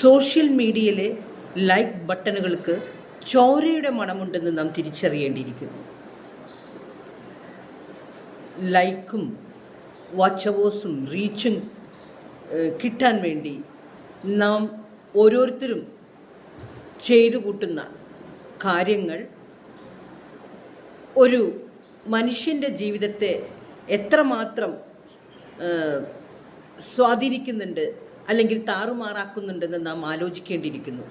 Social മീഡിയയിലെ like ബട്ടണുകൾക്ക് ചോരയുടെ മണമുണ്ടെന്ന് നാം തിരിച്ചറിയേണ്ടിയിരിക്കുന്നു. ലൈക്കും വാച്ച് അവേഴ്സും റീച്ചും കിട്ടാൻ വേണ്ടി നാം ഓരോരുത്തരും ചെയ്തു കൂട്ടുന്ന കാര്യങ്ങൾ ഒരു മനുഷ്യന്റെ ജീവിതത്തെ എത്രമാത്രം സ്വാധീനിക്കുന്നുണ്ട് അല്ലെങ്കിൽ താറുമാറാക്കുന്നുണ്ടെന്ന് നാം ആലോചിക്കേണ്ടിയിരിക്കുന്നു.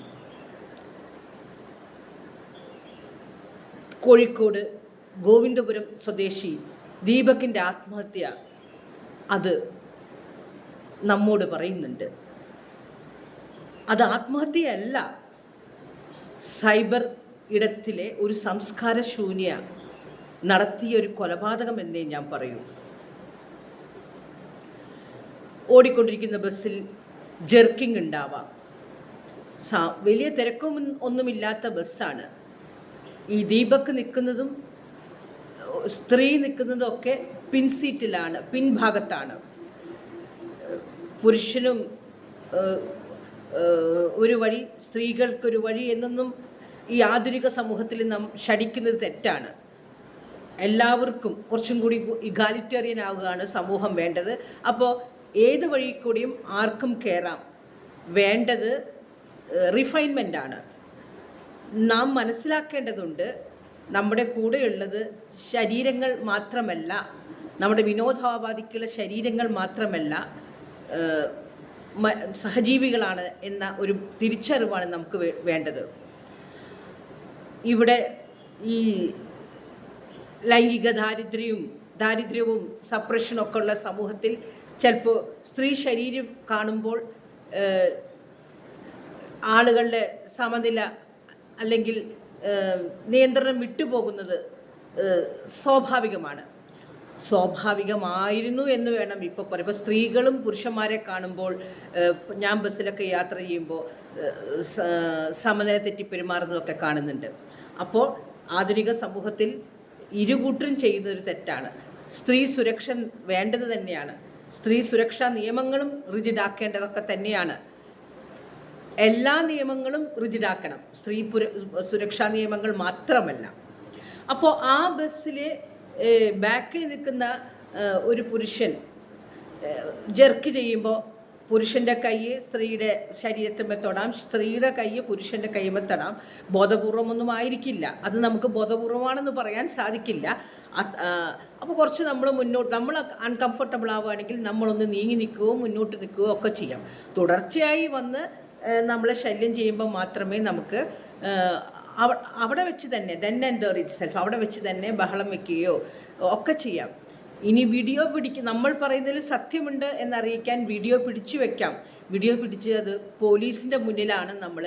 കോഴിക്കോട് ഗോവിന്ദപുരം സ്വദേശി ദീപകിന്റെ ആത്മഹത്യ അത് നമ്മോട് പറയുന്നുണ്ട്. അത് ആത്മഹത്യയല്ല സൈബർ ഇടത്തിലെ ഒരു സംസ്കാര ശൂന്യ നടത്തിയ ഒരു കൊലപാതകം എന്നേ ഞാൻ പറയൂ. ഓടിക്കൊണ്ടിരിക്കുന്ന ബസ്സിൽ ജെർക്കിംഗ് ഉണ്ടാവാം. സാ വലിയ തിരക്കും ഒന്നുമില്ലാത്ത ബസ്സാണ്. ഈ ദീപക് നിൽക്കുന്നതും സ്ത്രീ നിൽക്കുന്നതും ഒക്കെ പിൻസീറ്റിലാണ് പിൻഭാഗത്താണ് പുരുഷനും ഒരു വഴി സ്ത്രീകൾക്കൊരു വഴി എന്നൊന്നും ഈ ആധുനിക സമൂഹത്തിൽ നാം ഷടിക്കുന്നത് തെറ്റാണ്. എല്ലാവർക്കും കുറച്ചും കൂടി ഇഗാലിറ്റേറിയൻ ആവുകയാണ് സമൂഹം വേണ്ടത്. അപ്പോൾ ഏത് വഴി കൂടിയും ആർക്കും കയറാം വേണ്ടത് റിഫൈൻമെന്റ് ആണ്. നാം മനസ്സിലാക്കേണ്ടതുണ്ട് നമ്മുടെ കൂടെയുള്ളത് ശരീരങ്ങൾ മാത്രമല്ല നമ്മുടെ വിനോദോപാധിക്കുള്ള ശരീരങ്ങൾ മാത്രമല്ല സഹജീവികളാണ് എന്ന ഒരു തിരിച്ചറിവാണ് നമുക്ക് വേണ്ടത്. ഇവിടെ ഈ ലൈംഗിക ദാരിദ്ര്യവും ദാരിദ്ര്യവും സപ്രഷനൊക്കെ ഉള്ള സമൂഹത്തിൽ ചിലപ്പോൾ സ്ത്രീ ശരീരം കാണുമ്പോൾ ആളുകളുടെ സമനില അല്ലെങ്കിൽ നിയന്ത്രണം വിട്ടുപോകുന്നത് സ്വാഭാവികമാണ്. സ്വാഭാവികമായിരുന്നു എന്ന് വേണം ഇപ്പോൾ പറയാം ഇപ്പോൾ സ്ത്രീകളും പുരുഷന്മാരെ കാണുമ്പോൾ ഞാൻ ബസ്സിലൊക്കെ യാത്ര ചെയ്യുമ്പോൾ സമനില തെറ്റി പെരുമാറുന്നതൊക്കെ കാണുന്നുണ്ട്. അപ്പോൾ ആധുനിക സമൂഹത്തിൽ ഇരുകൂട്ടരും ചെയ്യുന്നൊരു തെറ്റാണ്. സ്ത്രീ സുരക്ഷ വേണ്ടത് തന്നെയാണ്. സ്ത്രീ സുരക്ഷാ നിയമങ്ങളും റിജിഡാക്കേണ്ടതൊക്കെ തന്നെയാണ്. എല്ലാ നിയമങ്ങളും റിജിഡാക്കണം. സ്ത്രീ പുര സുരക്ഷാ നിയമങ്ങൾ മാത്രമല്ല. അപ്പോൾ ആ ബസ്സിൽ ബാക്കിൽ നിൽക്കുന്ന ഒരു പുരുഷൻ ജെർക്ക് ചെയ്യുമ്പോൾ പുരുഷന്റെ കൈ സ്ത്രീയുടെ ശരീരത്തിന്മേൽ തൊടാം. സ്ത്രീയുടെ കൈ പുരുഷന്റെ കൈമേ തൊടാം. ബോധപൂർവമൊന്നും ആയിരിക്കില്ല. അത് നമുക്ക് ബോധപൂർവമാണെന്ന് പറയാൻ സാധിക്കില്ല. അപ്പോൾ കുറച്ച് നമ്മൾ മുന്നോട്ട് നമ്മൾ അൺകംഫർട്ടബിൾ ആവുകയാണെങ്കിൽ നമ്മളൊന്ന് നീങ്ങി നിൽക്കുകയോ മുന്നോട്ട് നിൽക്കുകയോ ഒക്കെ ചെയ്യാം. തുടർച്ചയായി വന്ന് നമ്മളെ ശല്യം ചെയ്യുമ്പോൾ മാത്രമേ നമുക്ക് അവിടെ വെച്ച് തന്നെ then and there itself അവിടെ വെച്ച് തന്നെ ബഹളം വെക്കുകയോ ഒക്കെ ചെയ്യാം. ഇനി വീഡിയോ പിടിക്കും നമ്മൾ പറയുന്നതിൽ സത്യമുണ്ട് എന്നറിയിക്കാൻ വീഡിയോ പിടിച്ചു വെക്കാം. വീഡിയോ പിടിച്ച് അത് പോലീസിന്റെ മുന്നിലാണ് നമ്മൾ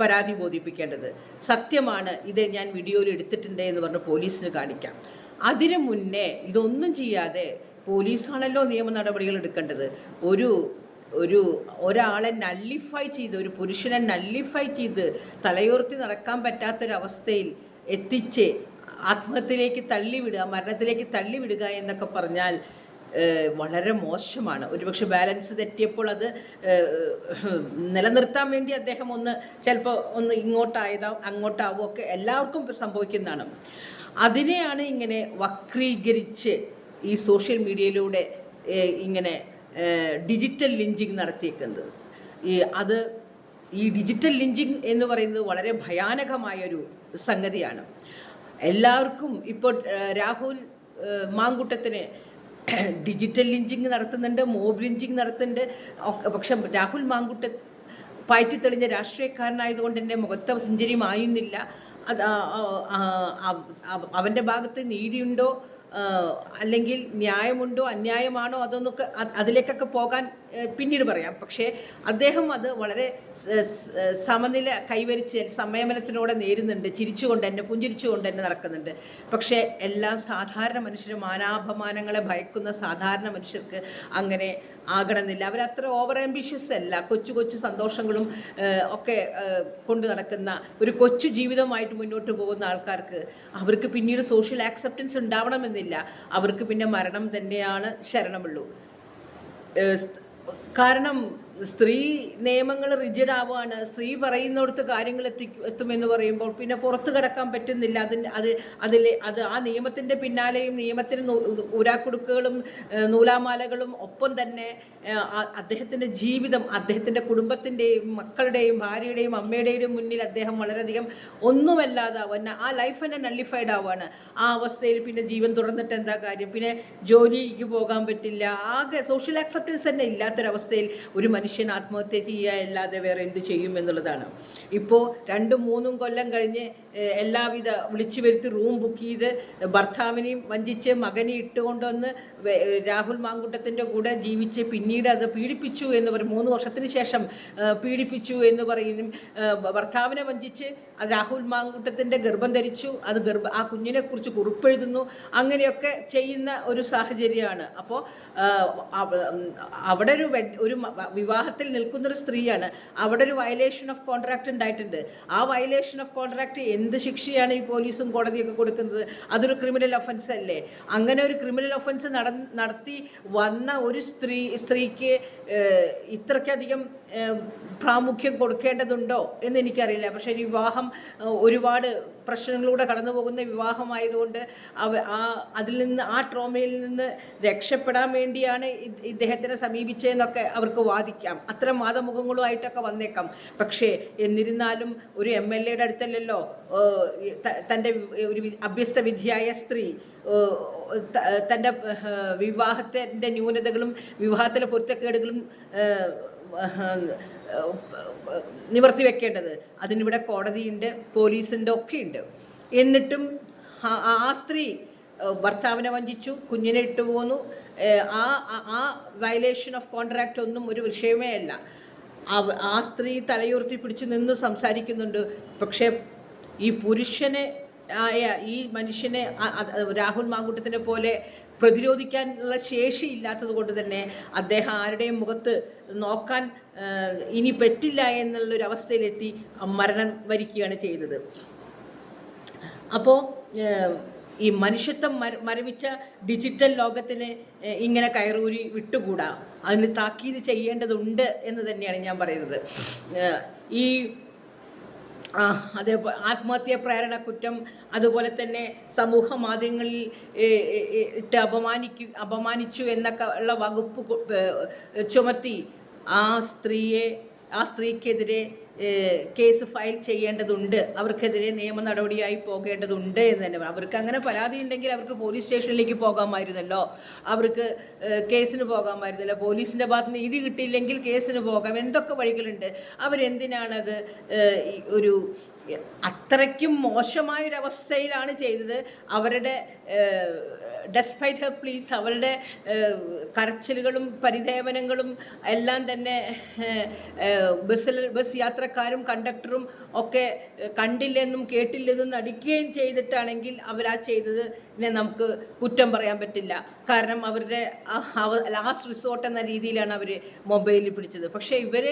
പരാതി ബോധിപ്പിക്കേണ്ടത്. സത്യമാണ് ഇത് ഞാൻ വീഡിയോയിൽ എടുത്തിട്ടുണ്ട് എന്ന് പറഞ്ഞ് പോലീസിന് കാണിക്കാം. അതിനു മുന്നേ ഇതൊന്നും ചെയ്യാതെ പോലീസാണല്ലോ നിയമ നടപടികൾ എടുക്കേണ്ടത്. ഒരു ഒരു ഒരാളെ നല്ലിഫൈ ചെയ്ത് ഒരു പുരുഷനെ നല്ലിഫൈ ചെയ്ത് തലയുയർത്തി നടക്കാൻ പറ്റാത്തൊരവസ്ഥയിൽ എത്തിച്ച് ആത്മഹത്യയിലേക്ക് തള്ളിവിടുക മരണത്തിലേക്ക് തള്ളിവിടുക എന്നൊക്കെ പറഞ്ഞാൽ വളരെ മോശമാണ്. ഒരുപക്ഷെ ബാലൻസ് തെറ്റിയപ്പോൾ അത് നിലനിർത്താൻ വേണ്ടി അദ്ദേഹം ഒന്ന് ചിലപ്പോൾ ഒന്ന് ഇങ്ങോട്ടായതാവും അങ്ങോട്ടാവോ ഒക്കെ എല്ലാവർക്കും സംഭവിക്കുന്നതാണ്. അതിനെയാണ് ഇങ്ങനെ വക്രീകരിച്ച് ഈ സോഷ്യൽ മീഡിയയിലൂടെ ഇങ്ങനെ ഡിജിറ്റൽ ലിഞ്ചിങ് നടത്തിയേക്കുന്നത്. ഈ അത് ഈ ഡിജിറ്റൽ ലിഞ്ചിങ് എന്ന് പറയുന്നത് വളരെ ഭയാനകമായൊരു സംഗതിയാണ്. എല്ലാവർക്കും ഇപ്പോൾ രാഹുൽ മാങ്കുട്ടത്തിന് ഡിജിറ്റൽ ലിഞ്ചിങ് നടത്തുന്നുണ്ട് മോബ് ലിഞ്ചിങ് നടത്തുന്നുണ്ട്. പക്ഷെ രാഹുൽ മാങ്കുട്ട പയറ്റി തെളിഞ്ഞ രാഷ്ട്രീയക്കാരനായതുകൊണ്ട് എന്റെ മുഖത്തെ പുഞ്ചിരിയുമായിരുന്നില്ല അത് അവന്റെ ഭാഗത്ത് നീതിയുണ്ടോ? അല്ലെങ്കിൽ ന്യായമുണ്ടോ? അന്യായമാണോ? അതൊന്നൊക്കെ അതിലേക്കൊക്കെ പോകാൻ പിന്നീട് പറയാം. പക്ഷേ അദ്ദേഹം അത് വളരെ സമനില കൈവരിച്ച് സംയമനത്തിനോടെ നേരുന്നുണ്ട്. ചിരിച്ചുകൊണ്ട് തന്നെ പുഞ്ചിരിച്ചുകൊണ്ട് തന്നെ നടക്കുന്നുണ്ട്. പക്ഷേ എല്ലാം സാധാരണ മനുഷ്യർ മാനാഭമാനങ്ങളെ ഭയക്കുന്ന സാധാരണ മനുഷ്യർക്ക് അങ്ങനെ ആകണമെന്നില്ല. അവരത്ര ഓവർ ആംബിഷ്യസ് അല്ല. കൊച്ചു കൊച്ചു സന്തോഷങ്ങളും ഒക്കെ കൊണ്ട് നടക്കുന്ന ഒരു കൊച്ചു ജീവിതമായിട്ട് മുന്നോട്ട് പോകുന്ന ആൾക്കാർക്ക് അവർക്ക് പിന്നീട് സോഷ്യൽ ആക്സെപ്റ്റൻസ് ഉണ്ടാവണമെന്നില്ല. അവർക്ക് പിന്നെ മരണം തന്നെയാണ് ശരണമുള്ളൂ. കാരണം സ്ത്രീ നിയമങ്ങൾ റിജിഡ് ആവുകയാണ്. സ്ത്രീ പറയുന്നിടത്ത് കാര്യങ്ങൾ എത്തി എത്തുമെന്ന് പറയുമ്പോൾ പിന്നെ പുറത്തു കിടക്കാൻ പറ്റുന്നില്ല. അതിന് അത് അതിൽ അത് ആ നിയമത്തിന്റെ പിന്നാലെയും നിയമത്തിന് ഊരാക്കുടുക്കുകളും നൂലാമാലകളും ഒപ്പം തന്നെ അദ്ദേഹത്തിന്റെ ജീവിതം അദ്ദേഹത്തിന്റെ കുടുംബത്തിന്റെയും മക്കളുടെയും ഭാര്യയുടെയും അമ്മയുടെയും മുന്നിൽ അദ്ദേഹം വളരെയധികം ഒന്നുമല്ലാതാവുക ആ ലൈഫ് തന്നെ നള്ളിഫൈഡ് ആവുകയാണ്. ആ അവസ്ഥയിൽ പിന്നെ ജീവൻ തുറന്നിട്ട് എന്താ കാര്യം? പിന്നെ ജോലിക്ക് പോകാൻ പറ്റില്ല. ആകെ സോഷ്യൽ ആക്സെപ്റ്റൻസ് തന്നെ ഇല്ലാത്തൊരവസ്ഥയിൽ ഒരു മനുഷ്യൻ ആത്മഹത്യ ചെയ്യുക അല്ലാതെ വേറെ എന്ത് ചെയ്യും എന്നുള്ളതാണ്. ഇപ്പോൾ രണ്ടും മൂന്നും കൊല്ലം കഴിഞ്ഞ് എല്ലാവിധ വിളിച്ചു വരുത്തി റൂം ബുക്ക് ചെയ്ത് ഭർത്താവിനെയും വഞ്ചിച്ച് മകനെ ഇട്ടുകൊണ്ടുവന്ന് രാഹുൽ മാങ്കുട്ടത്തിന്റെ കൂടെ ജീവിച്ച് പിന്നീട് അത് പീഡിപ്പിച്ചു എന്ന് പറയും. മൂന്ന് വർഷത്തിന് ശേഷം പീഡിപ്പിച്ചു എന്ന് പറയും. ഭർത്താവിനെ വഞ്ചിച്ച് അത് രാഹുൽ മാങ്കുട്ടത്തിന്റെ ഗർഭം ധരിച്ചു. അത് ഗർഭ ആ കുഞ്ഞിനെക്കുറിച്ച് കുറിപ്പെഴുതുന്നു. അങ്ങനെയൊക്കെ ചെയ്യുന്ന ഒരു സാഹചര്യമാണ്. അപ്പോൾ അവിടെ ഒരു ഒരു വിവാഹത്തിൽ നിൽക്കുന്നൊരു സ്ത്രീയാണ്. അവിടെ ഒരു വയലേഷൻ ഓഫ് കോൺട്രാക്ട് ഉണ്ടായിട്ടുണ്ട്. ആ വയലേഷൻ ഓഫ് കോൺട്രാക്ട് എന്ത് ശിക്ഷയാണ് ഈ പോലീസും കോടതിയൊക്കെ കൊടുക്കുന്നത്? അതൊരു ക്രിമിനൽ ഒഫൻസ് അല്ലേ? അങ്ങനെ ഒരു ക്രിമിനൽ ഒഫൻസ് നട നടത്തി വന്ന ഒരു സ്ത്രീ സ്ത്രീക്ക് ഇത്രയ്ക്കധികം പ്രാമുഖ്യം കൊടുക്കേണ്ടതുണ്ടോ എന്ന് എനിക്കറിയില്ല. പക്ഷേ വിവാഹം ഒരുപാട് പ്രശ്നങ്ങളിലൂടെ കടന്നു പോകുന്ന വിവാഹമായതുകൊണ്ട് അവ ആ അതിൽ നിന്ന് ആ ട്രോമയിൽ നിന്ന് രക്ഷപ്പെടാൻ വേണ്ടിയാണ് ഇദ്ദേഹത്തിനെ സമീപിച്ചതെന്നൊക്കെ അവർക്ക് വാദിക്കാം. അത്തരം വാദമുഖങ്ങളുമായിട്ടൊക്കെ വന്നേക്കാം. പക്ഷേ എന്നിരുന്നാലും ഒരു എം എൽ എയുടെ അടുത്തല്ലല്ലോ തന്റെ ഒരു അഭ്യസ്ത വിധിയായ സ്ത്രീ തന്റെ വിവാഹത്തിന്റെ ന്യൂനതകളും വിവാഹത്തിലെ പൊരുത്തക്കേടുകളും നിവർത്തി വെക്കേണ്ടത്. അതിനിവിടെ കോടതിയുണ്ട് പോലീസുണ്ട് ഒക്കെയുണ്ട്. എന്നിട്ടും ആ- സ്ത്രീ ഭർത്താവിനെ വഞ്ചിച്ചു കുഞ്ഞിനെ ഇട്ടു പോന്നു ആ ആ- വയലേഷൻ ഓഫ് കോൺട്രാക്റ്റ് ഒന്നും ഒരു വിഷയമേ അല്ല. ആ സ്ത്രീ തലയുയർത്തി പിടിച്ചു നിന്ന് സംസാരിക്കുന്നുണ്ട്. പക്ഷേ ഈ പുരുഷനെ ആയ ഈ മനുഷ്യനെ രാഹുൽ മാങ്കൂട്ടത്തിനെ പോലെ പ്രതിരോധിക്കാനുള്ള ശേഷി ഇല്ലാത്തത് കൊണ്ട് തന്നെ അദ്ദേഹം ആരുടെയും മുഖത്ത് നോക്കാൻ ഇനി പറ്റില്ല എന്നുള്ളൊരു അവസ്ഥയിലെത്തി മരണം വരിക്കുകയാണ് ചെയ്തത്. അപ്പോൾ ഈ മനുഷ്യത്വം മര മരവിച്ച ഡിജിറ്റൽ ലോകത്തിന് ഇങ്ങനെ കയറൂരി വിട്ടുകൂടാ? അതിന് താക്കീത് ചെയ്യേണ്ടതുണ്ട് എന്ന് തന്നെയാണ് ഞാൻ പറയുന്നത്. ഈ അതേപോലെ ആത്മഹത്യ പ്രേരണ കുറ്റം അതുപോലെ തന്നെ സമൂഹ മാധ്യമങ്ങളിൽ ഇട്ട് അപമാനിക്കു അപമാനിച്ചു എന്നൊക്കെ ഉള്ള വകുപ്പ് ചുമത്തി ആ സ്ത്രീയെ ആ സ്ത്രീക്കെതിരെ കേസ് ഫയൽ ചെയ്യേണ്ടതുണ്ട്. അവർക്കെതിരെ നിയമ നടപടിയായി പോകേണ്ടതുണ്ട് എന്ന് തന്നെ പറയാം. അവർക്ക് അങ്ങനെ പരാതി ഉണ്ടെങ്കിൽ അവർക്ക് പോലീസ് സ്റ്റേഷനിലേക്ക് പോകാമായിരുന്നല്ലോ. അവർക്ക് കേസിന് പോകാമായിരുന്നല്ലോ. പോലീസിന്റെ ഭാഗത്ത് നീതി കിട്ടിയില്ലെങ്കിൽ കേസിന് പോകാം. എന്തൊക്കെ വഴികളുണ്ട്? അവരെന്തിനാണത് ഒരു അത്രയ്ക്കും മോശമായൊരവസ്ഥയിലാണ് ചെയ്തത്. അവരുടെ ഡെസ്പൈറ്റ് ഹെർ പ്ലീസ് അവളുടെ കരച്ചിലുകളും പരിദേവനങ്ങളും എല്ലാം തന്നെ ബസ്സിൽ ബസ് യാത്രക്കാരും കണ്ടക്ടറും ഒക്കെ കണ്ടില്ലെന്നും കേട്ടില്ലെന്നും നടിക്കുകയും ചെയ്തിട്ടാണെങ്കിൽ അവരാ ചെയ്തത് നെ നമുക്ക് കുറ്റം പറയാൻ പറ്റില്ല. കാരണം അവരുടെ ലാസ്റ്റ് റിസോർട്ട് എന്ന രീതിയിലാണ് അവർ മൊബൈലിൽ പിടിച്ചത്. പക്ഷേ ഇവർ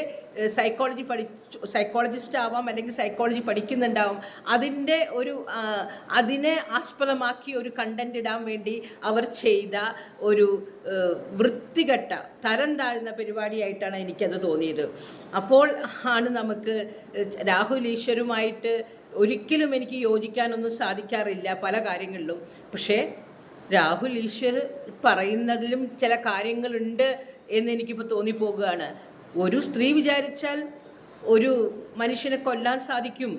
സൈക്കോളജി പഠിച്ചു സൈക്കോളജിസ്റ്റ് ആവാം അല്ലെങ്കിൽ സൈക്കോളജി പഠിക്കുന്നുണ്ടാവും അതിന്റെ ഒരു അതിനെ ആസ്പദമാക്കി ഒരു കണ്ടന്റ് ഇടാൻ വേണ്ടി അവർ ചെയ്ത ഒരു വൃത്തികെട്ട തരം താഴ്ന്ന പരിപാടിയായിട്ടാണ് എനിക്കത് തോന്നിയത്. അപ്പോൾ ആണ് നമുക്ക് രാഹുൽ ഈശ്വരുമായിട്ട് ഒരിക്കലും എനിക്ക് യോജിക്കാനൊന്നും സാധിക്കാറില്ല പല കാര്യങ്ങളിലും. പക്ഷേ രാഹുൽ ഈശ്വർ പറയുന്നതിലും ചില കാര്യങ്ങളുണ്ട് എന്ന് എനിക്കിപ്പോൾ തോന്നിപ്പോകുകയാണ്. ഒരു സ്ത്രീ വിചാരിച്ചാൽ ഒരു മനുഷ്യനെ കൊല്ലാൻ സാധിക്കും.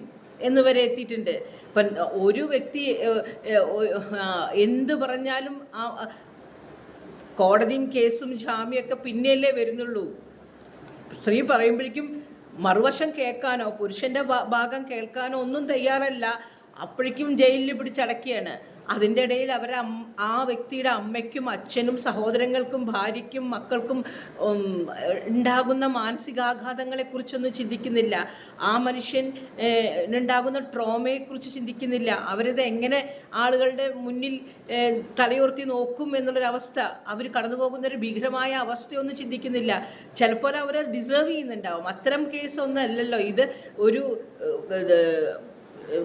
എന്ന് വരെ എത്തിയിട്ടുണ്ട്. ഇപ്പം ഒരു വ്യക്തി എന്ത് പറഞ്ഞാലും ആ കോടതിയും കേസും ജാമ്യമൊക്കെ പിന്നെയല്ലേ വരുന്നുള്ളൂ. സ്ത്രീ പറയുമ്പോഴേക്കും മറുവശം കേൾക്കാനോ പുരുഷന്റെ ഭാഗം കേൾക്കാനോ ഒന്നും തയ്യാറല്ല. അപ്പോഴേക്കും ജയിലിൽ പിടിച്ചടക്കുകയാണ് അതിന്റെ ഇടയിൽ അവർ ആ വ്യക്തിയുടെ അമ്മയ്ക്കും അച്ഛനും സഹോദരങ്ങൾക്കും ഭാര്യയ്ക്കും മക്കൾക്കും ഉണ്ടാകുന്ന മാനസികാഘാതങ്ങളെക്കുറിച്ചൊന്നും ചിന്തിക്കുന്നില്ല. ആ മനുഷ്യൻ ഉണ്ടാകുന്ന ട്രോമയെക്കുറിച്ച് ചിന്തിക്കുന്നില്ല. അവരിത് എങ്ങനെ ആളുകളുടെ മുന്നിൽ തലയുർത്തി നോക്കും എന്നുള്ളൊരവസ്ഥ. അവർ കടന്നു പോകുന്ന ഒരു ഭീകരമായ അവസ്ഥയൊന്നും ചിന്തിക്കുന്നില്ല. ചിലപ്പോൾ അവർ ഡിസേർവ് ചെയ്യുന്നുണ്ടാവും. അത്തരം കേസ് ഒന്നും അല്ലല്ലോ. ഇത് ഒരു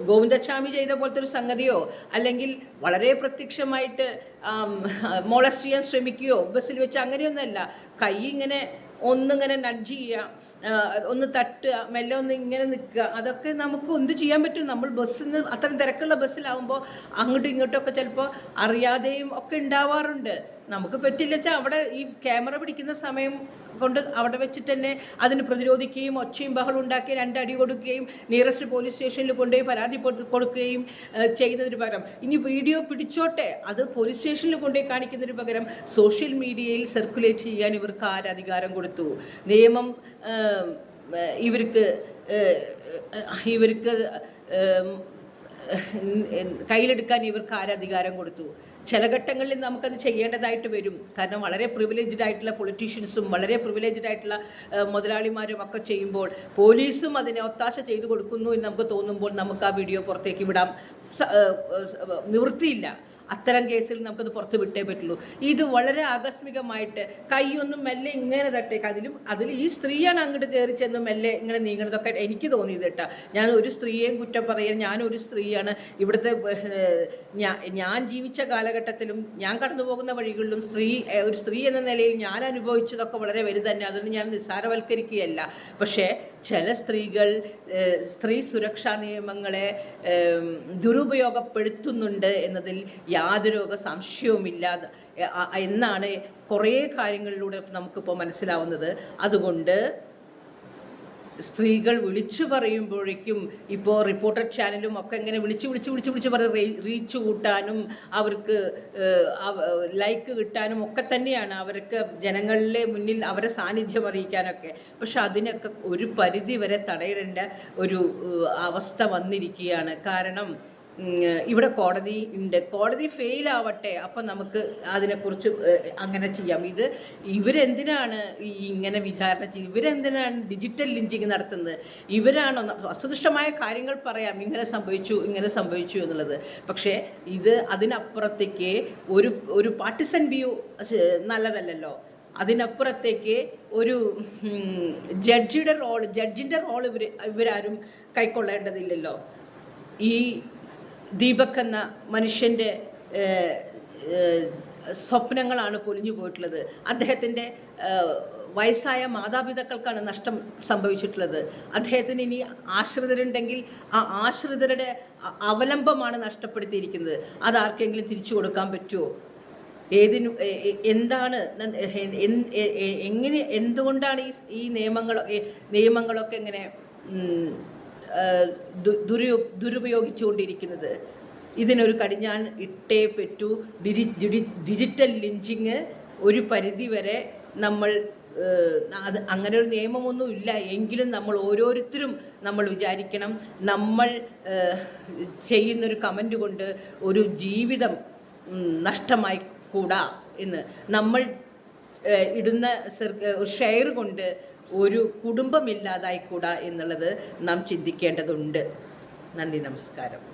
ഗോവിന്ദസ്വാമി ചെയ്ത പോലത്തെ ഒരു സംഗതിയോ അല്ലെങ്കിൽ വളരെ പ്രത്യക്ഷമായിട്ട് മോളസ്റ്റ് ചെയ്യാൻ ശ്രമിക്കുകയോ ബസ്സിൽ വെച്ച് അങ്ങനെയൊന്നുമല്ല. കൈ ഇങ്ങനെ ഒന്നിങ്ങനെ നഡ്ജ് ചെയ്യുക ഒന്ന് തട്ടുക മെല്ലെ ഒന്ന് ഇങ്ങനെ നിൽക്കുക. അതൊക്കെ നമുക്ക് എന്ത് ചെയ്യാൻ പറ്റും? നമ്മൾ ബസ്സിൽ നിന്ന് അത്രയും തിരക്കുള്ള ബസ്സിലാവുമ്പോൾ അങ്ങോട്ടും ഇങ്ങോട്ടും ഒക്കെ ചിലപ്പോൾ അറിയാതെയും ഒക്കെ ഉണ്ടാവാറുണ്ട്. നമുക്ക് പറ്റില്ല. വെച്ചാൽ അവിടെ ഈ ക്യാമറ പിടിക്കുന്ന സമയം കൊണ്ട് അവിടെ വെച്ചിട്ട് തന്നെ അതിന് പ്രതിരോധിക്കുകയും ഒച്ചയും ബഹളം ഉണ്ടാക്കി രണ്ടടി കൊടുക്കുകയും നിയറസ്റ്റ് പോലീസ് സ്റ്റേഷനിൽ കൊണ്ടുപോയി പരാതി കൊടു- കൊടുക്കുകയും ചെയ്യുന്നതിന് പകരം. ഇനി വീഡിയോ പിടിച്ചോട്ടെ. അത് പോലീസ് സ്റ്റേഷനിൽ കൊണ്ടുപോയി കാണിക്കുന്നതിന് പകരം സോഷ്യൽ മീഡിയയിൽ സർക്കുലേറ്റ് ചെയ്യാൻ ഇവർക്ക് ആര് അധികാരം കൊടുത്തു? നിയമം ഇവർക്ക് ഇവർക്ക് കയ്യിലെടുക്കാൻ ഇവർക്ക് ആരധികാരം കൊടുത്തു? ചില ഘട്ടങ്ങളിൽ നമുക്കത് ചെയ്യേണ്ടതായിട്ട് വരും. കാരണം വളരെ പ്രിവിലേജ്ഡ് ആയിട്ടുള്ള പൊളിറ്റീഷ്യൻസും വളരെ പ്രിവിലേജ്ഡ് ആയിട്ടുള്ള മുതലാളിമാരും ഒക്കെ ചെയ്യുമ്പോൾ പോലീസും അതിനെ ഒത്താശ ചെയ്തു കൊടുക്കുന്നു എന്ന് നമുക്ക് തോന്നുമ്പോൾ നമുക്ക് ആ വീഡിയോ പുറത്തേക്ക് വിടാം. നിവൃത്തിയില്ല. അത്തരം കേസിൽ നമുക്കത് പുറത്ത് വിട്ടേ പറ്റുള്ളൂ. ഇത് വളരെ ആകസ്മികമായിട്ട് കൈയൊന്നും മെല്ലെ ഇങ്ങനെ തട്ടേക്ക് അതിലും അതിൽ ഈ സ്ത്രീയാണ് അങ്ങോട്ട് കയറി ചെന്ന് മെല്ലെ ഇങ്ങനെ നീങ്ങണതൊക്കെ എനിക്ക് തോന്നിയത് കേട്ടാ. ഞാൻ ഒരു സ്ത്രീയെയും കുറ്റം പറയാൻ ഞാൻ ഒരു സ്ത്രീയാണ്. ഇവിടുത്തെ ഞാൻ ജീവിച്ച കാലഘട്ടത്തിലും ഞാൻ കടന്നു പോകുന്ന വഴികളിലും സ്ത്രീ ഒരു സ്ത്രീ എന്ന നിലയിൽ ഞാൻ അനുഭവിച്ചതൊക്കെ വളരെ വലുതന്നെ തന്നെ. അതൊന്നും ഞാൻ നിസ്സാരവൽക്കരിക്കുകയല്ല. പക്ഷേ ചില സ്ത്രീകൾ സ്ത്രീ സുരക്ഷാ നിയമങ്ങളെ ദുരുപയോഗപ്പെടുത്തുന്നുണ്ട് എന്നതിൽ യാതൊരു സംശയവുമില്ല. എന്നാണ് കുറേ കാര്യങ്ങളിലൂടെ നമുക്കിപ്പോൾ മനസ്സിലാവുന്നത്. അതുകൊണ്ട് സ്ത്രീകൾ വിളിച്ചു പറയുമ്പോഴേക്കും ഇപ്പോൾ റിപ്പോർട്ടർ ചാനലും ഒക്കെ ഇങ്ങനെ വിളിച്ച് വിളിച്ച് വിളിച്ച് വിളിച്ച് പറഞ്ഞ് റീച്ച് കൂട്ടാനും അവർക്ക് ലൈക്ക് കിട്ടാനും ഒക്കെ തന്നെയാണ് അവർക്ക് ജനങ്ങളിലെ മുന്നിൽ അവരെ സാന്നിധ്യം അറിയിക്കാനൊക്കെ. പക്ഷെ അതിനൊക്കെ ഒരു പരിധി വരെ തടയിടേണ്ട ഒരു അവസ്ഥ വന്നിരിക്കുകയാണ്. കാരണം ഇവിടെ കോടതി ഉണ്ട്. കോടതി ഫെയിൽ ആവട്ടെ അപ്പം നമുക്ക് അതിനെക്കുറിച്ച് അങ്ങനെ ചെയ്യാം. ഇത് ഇവരെന്തിനാണ് ഈ ഇങ്ങനെ വിചാരണ ചെയ്യുക ഇവരെന്തിനാണ് ഡിജിറ്റൽ ലിഞ്ചിങ് നടത്തുന്നത്? ഇവരാണോ വസ്തുനിഷ്ഠമായ കാര്യങ്ങൾ പറയാം ഇങ്ങനെ സംഭവിച്ചു ഇങ്ങനെ സംഭവിച്ചു എന്നുള്ളത്. പക്ഷേ ഇത് അതിനപ്പുറത്തേക്ക് ഒരു ഒരു പാർട്ടിസൺ വ്യൂ നല്ലതല്ലല്ലോ. അതിനപ്പുറത്തേക്ക് ഒരു ജഡ്ജിയുടെ റോൾ ജഡ്ജിന്റെ റോൾ ഇവർ ഇവരാരും കൈക്കൊള്ളേണ്ടതില്ലല്ലോ. ഈ ദീപക് എന്ന മനുഷ്യന്റെ സ്വപ്നങ്ങളാണ് പൊലിഞ്ഞു പോയിട്ടുള്ളത്. അദ്ദേഹത്തിന്റെ വയസ്സായ മാതാപിതാക്കൾക്കാണ് നഷ്ടം സംഭവിച്ചിട്ടുള്ളത്. അദ്ദേഹത്തിന് ഇനി ആശ്രിതരുണ്ടെങ്കിൽ ആ ആശ്രിതരുടെ അവലംബമാണ് നഷ്ടപ്പെടുത്തിയിരിക്കുന്നത്. അത് ആർക്കെങ്കിലും തിരിച്ചു കൊടുക്കാൻ പറ്റുമോ ഏതിനും എന്താണ് എങ്ങനെ എന്തുകൊണ്ടാണ് ഈ ഈ നിയമങ്ങളൊക്കെ നിയമങ്ങളൊക്കെ ഇങ്ങനെ ദുരുപയോഗിച്ചുകൊണ്ടിരിക്കുന്നത്. ഇതിനൊരു കടിഞ്ഞാൻ ഇട്ടേ പറ്റൂ. ഡിജി ഡിജി- ഡിജിറ്റൽ ലിഞ്ചിങ് ഒരു പരിധി വരെ നമ്മൾ അത് അങ്ങനെ ഒരു നിയമമൊന്നും ഇല്ല. എങ്കിലും നമ്മൾ ഓരോരുത്തരും നമ്മൾ വിചാരിക്കണം. നമ്മൾ ചെയ്യുന്നൊരു കമന്റ് കൊണ്ട് ഒരു ജീവിതം നഷ്ടമായി കൂടാ എന്ന്. നമ്മൾ ഇടുന്ന ഷെയർ കൊണ്ട് ഒരു കുടുംബമില്ലാതായിക്കൂടാ എന്നുള്ളത് നാം ചിന്തിക്കേണ്ടതുണ്ട്. നന്ദി നമസ്കാരം.